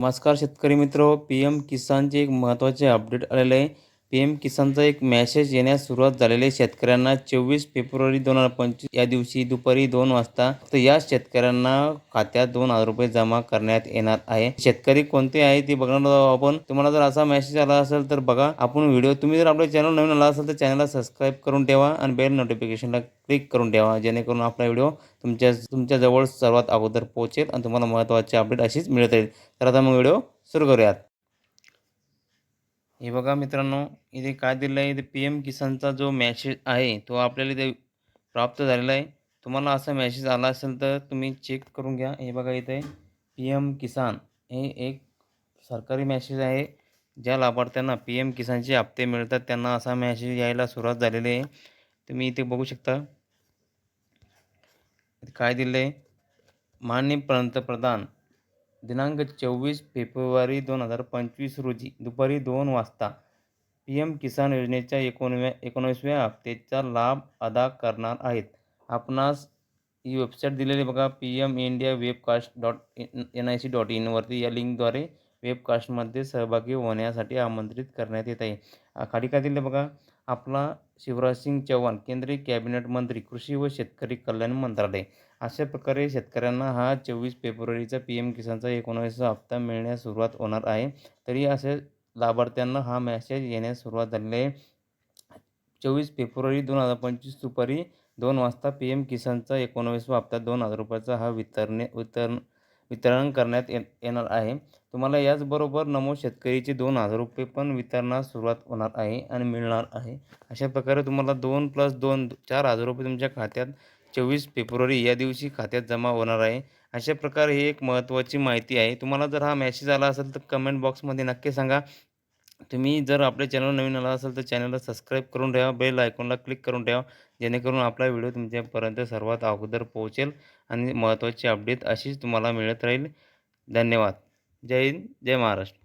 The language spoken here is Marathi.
नमस्कार शेतकरी मित्र. पी एम किसानचे एक महत्त्वाचे अपडेट आलेले आहे. पी एम किसानचा एक मेसेज येण्यास सुरुवात झालेले शेतकऱ्यांना चोवीस फेब्रुवारी दोन हजार पंचवीस या दिवशी दुपारी दोन वाजता तर या शेतकऱ्यांना खात्यात दोन हजार रुपये जमा करण्यात येणार आहे. शेतकरी कोणते आहे ते बघणार आहोत आपण. तुम्हाला जर असा मेसेज आला असेल तर बघा. आपण व्हिडिओ तुम्ही जर आपल्या चॅनल नवीन आला असेल तर चॅनलला सबस्क्राईब करून ठेवा आणि बेल नोटिफिकेशनला क्लिक करून ठेवा. जेणेकरून आपला व्हिडिओ तुमच्या तुमच्याजवळ सर्वात अगोदर पोहोचेल आणि तुम्हाला महत्त्वाचे अपडेट अशीच मिळत राहील. तर आता मग व्हिडिओ सुरू करूयात. हे बघा मित्रांनो इथे काय दिलं आहे इथे पी एम किसानचा जो मॅसेज आहे तो आपल्याला इथे प्राप्त झालेला आहे. तुम्हाला असा मॅसेज आला असेल तर तुम्ही चेक करून घ्या. हे बघा इथे पी एम किसान हे एक सरकारी मॅसेज आहे. ज्या लाभार्थ्यांना पी एम किसानचे हप्ते मिळतात त्यांना असा मॅसेज यायला सुरुवात झालेली आहे. तुम्ही इथे बघू शकता. काय दिलं आहे माननीय पंतप्रधान दिनांक चोवीस फेब्रुवारी दोन हजार पंचवीस रोजी दुपारी दोन वाजता पी एम किसान योजनेच्या एकोणव्या एकोणीसव्या हप्त्याचा लाभ अदा करणार आहेत. आपणास ही वेबसाईट दिलेली बघा P M India webcast dot N I C dot इनवरती या लिंकद्वारे वेबकास्टमध्ये सहभागी होण्यासाठी आमंत्रित करण्यात येत आहे. खाली काय दिलं बघा आपला शिवराज सिंग चौहान केंद्रीय कॅबिनेट मंत्री कृषी व शेतकरी कल्याण मंत्रालय. अशा प्रकारे शेतकऱ्यांना हा चोवीस फेब्रुवारीचा पी एम किसानचा एकोणावीसचा हप्ता मिळण्यास सुरुवात होणार आहे. तरी असे लाभार्थ्यांना हा मेसेज येण्यास सुरुवात झालेली आहे. चोवीस फेब्रुवारी दोन हजार पंचवीस दुपारी दोन वाजता पी एम किसानचा एकोणावीसवा हप्ता दोन हजार रुपयाचा हा वितरणे वितरण वितरण करण्यात ये येणार आहे. तुम्हाला याचबरोबर नमो शेतकरीचे दोन हजार रुपये पण वितरणास सुरुवात होणार आहे आणि मिळणार आहे. अशा प्रकारे तुम्हाला दोन प्लस दोन चार हजार रुपये तुमच्या खात्यात चोवीस फेब्रुवारी या दिवशी खात्यात जमा होणार आहे. अशा प्रकारे ही एक महत्त्वाची माहिती आहे. तुम्हाला जर हा मॅसेज आला असेल तर कमेंट बॉक्समध्ये नक्की सांगा. तुम्ही जर आपल्या चॅनल नवीन आला असेल तर चॅनलला सबस्क्राईब करून ठेवा बेल आयकॉनला क्लिक करून ठेवा जेणेकरून आपला व्हिडिओ तुमच्यापर्यंत सर्वात अगोदर पोहोचेल आणि महत्त्वाची अपडेट अशीच तुम्हाला मिळत राहील. धन्यवाद. जय हिंद जय महाराष्ट्र.